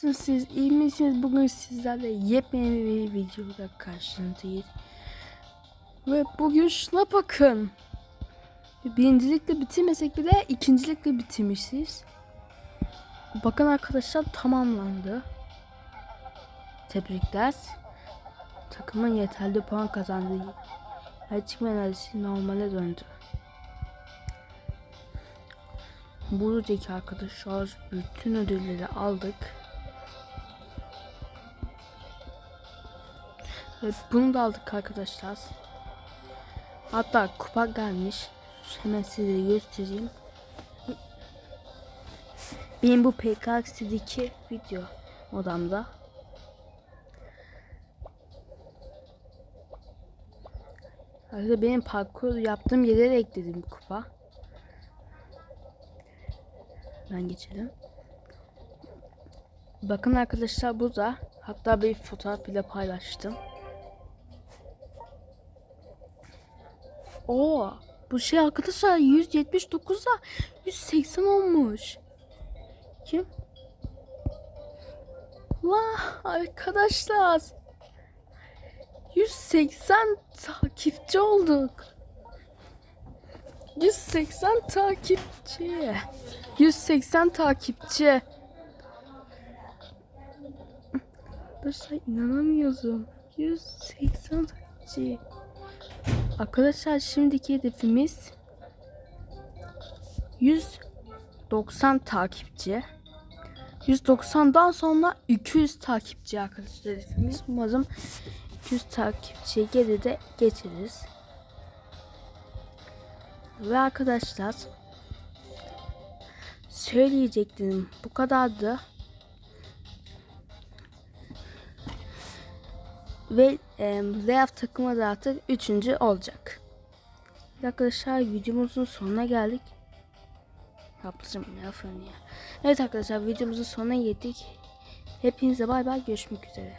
Siz? İyi misiniz? Bugün sizlerle yepyeni bir videoda karşınızdayız. Ve bugün şuna bakın. Birincilikle bitirmesek bile ikincilikle bitirmişiz. Bakın arkadaşlar tamamlandı. Tebrikler. Takımın yeterli puan kazandı. Elçik enerjisi normale döndü. Buradaki arkadaşlar bütün ödülleri aldık. Ve bunu da aldık arkadaşlar. Hatta kupa gelmiş. Hemen size göstereyim. Benim bu PKX'deki video odamda. Arkadaşlar benim parkur yaptığım yere ekledim kupa. Ben geçelim. Bakın arkadaşlar burada. Hatta bir fotoğraf bile paylaştım. Oo, bu şey arkadaşlar 179'da 180 olmuş. Kim? Vah arkadaşlar. 180 takipçi olduk. 180 takipçi. 180 takipçi. Arkadaşlar inanamıyorum. 180 takipçi. Arkadaşlar şimdiki hedefimiz 190 takipçi. 190'dan sonra 200 takipçi arkadaşlar hedefimiz. Umarım 200 takipçiye geri de geçeriz. Ve arkadaşlar söyleyecektim bu kadardı. Ve e, layout takımı da artık üçüncü olacak. Arkadaşlar videomuzun sonuna geldik. Yapacağım yapayım ya. Evet arkadaşlar videomuzun sonuna geldik. Hepinize bay bay görüşmek üzere.